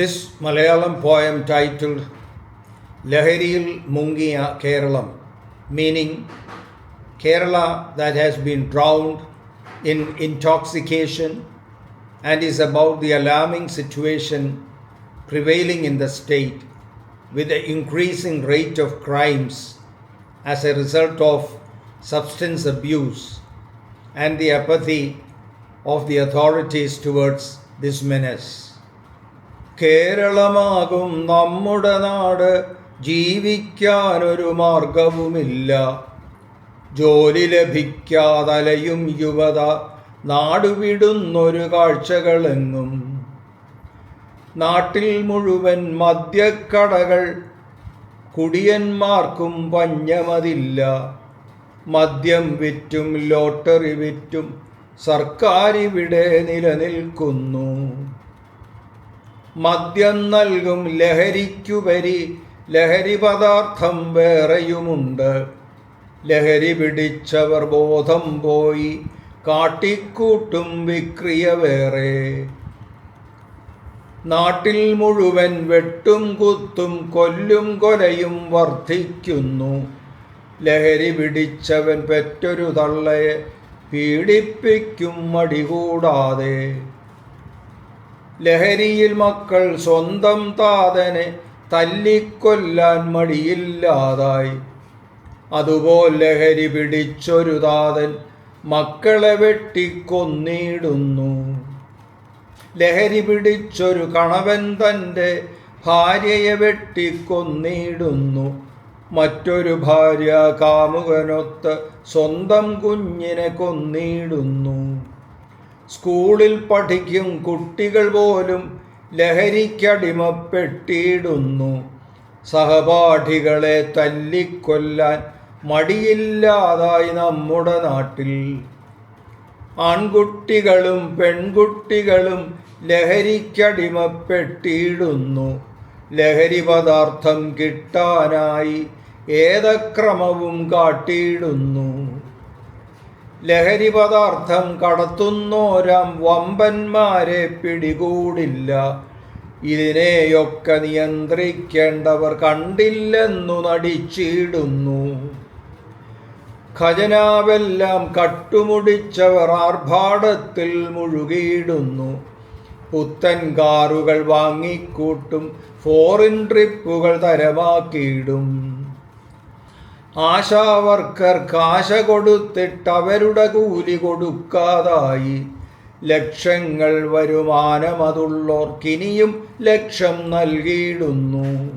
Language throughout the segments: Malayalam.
This Malayalam poem titled Lahariyil Mungiya Keralam, meaning Kerala that has been drowned in intoxication and is about the alarming situation prevailing in the state with the increasing rate of crimes as a result of substance abuse and the apathy of the authorities towards this menace. കേരളമാകും നമ്മുടെ നാട്. ജീവിക്കാനൊരു മാർഗവുമില്ല. ജോലി ലഭിക്കാതലയും യുവത നാടുവിടുന്നൊരു കാഴ്ചകളെങ്ങും. നാട്ടിൽ മുഴുവൻ മദ്യക്കടകൾ കുടിയന്മാർക്കും പഞ്ഞമതില്ല. മദ്യം വിറ്റും ലോട്ടറി വിറ്റും സർക്കാരിവിടെ നിലനിൽക്കുന്നു. മദ്യം നൽകും ലഹരിക്കുപരി ലഹരി പദാർത്ഥം വേറെയുമുണ്ട്. ലഹരി പിടിച്ചവർ ബോധം പോയി കാട്ടിക്കൂട്ടും വിക്രിയ വേറെ. നാട്ടിൽ മുഴുവൻ വെട്ടും കുത്തും കൊല്ലും കൊലയും വർദ്ധിക്കുന്നു ലഹരി പിടിച്ചവൻ പെറ്റൊരു തള്ളയെ പീഡിപ്പിക്കും മടികൂടാതെ. ലഹരിയിൽ മക്കൾ സ്വന്തം താതനെ തല്ലിക്കൊല്ലാൻ മടിയില്ലാതായി. അതുപോലെ ലഹരി പിടിച്ചൊരു താതൻ മക്കളെ വെട്ടിക്കൊന്നിടുന്നു. ലഹരി പിടിച്ചൊരു കണവൻ തന്റെ ഭാര്യയെ വെട്ടിക്കൊന്നിടുന്നു. മറ്റൊരു ഭാര്യ കാമുകനൊത്ത് സ്വന്തം കുഞ്ഞിനെ കൊന്നിടുന്നു. സ്കൂളിൽ പഠിക്കും കുട്ടികൾ പോലും ലഹരിക്കടിമപ്പെട്ടിടുന്നു. സഹപാഠികളെ തല്ലിക്കൊല്ലാൻ മടിയില്ലാതായി നമ്മുടെ നാട്ടിൽ. ആൺകുട്ടികളും പെൺകുട്ടികളും ലഹരിക്കടിമപ്പെട്ടിടുന്നു. ലഹരി പദാർത്ഥം കിട്ടാനായി ഏതക്രമവും കാട്ടിയിടുന്നു. ലഹരി പദാർത്ഥം കടത്തുന്നോരം വമ്പന്മാരെ പിടികൂടില്ല. ഇതിനെയൊക്കെ നിയന്ത്രിക്കേണ്ടവർ കണ്ടില്ലെന്നു നടിച്ചിടുന്നു. ഖജനാവെല്ലാം കട്ടുമുടിച്ചവർ ആർഭാടത്തിൽ മുഴുകിയിടുന്നു. പുത്തൻ കാറുകൾ വാങ്ങിക്കൂട്ടും ഫോറിൻ ട്രിപ്പുകൾ തരമാക്കിയിടും. ആശാവർക്കർ കാശ കൊടുത്തിട്ട് അവരുടെ കൂലി കൊടുക്കാതായി. ലക്ഷങ്ങൾ വരുമാനമതുള്ളോർക്കിനിയും ലക്ഷം നൽകിയിടുന്നു.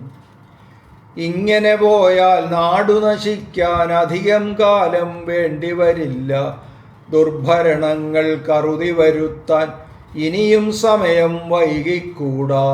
ഇങ്ങനെ പോയാൽ നാടു നശിക്കാൻ അധികം കാലം വേണ്ടിവരില്ല ദുർഭരണങ്ങൾ കറുതി വരുത്താൻ ഇനിയും സമയം വൈകിക്കൂടാ.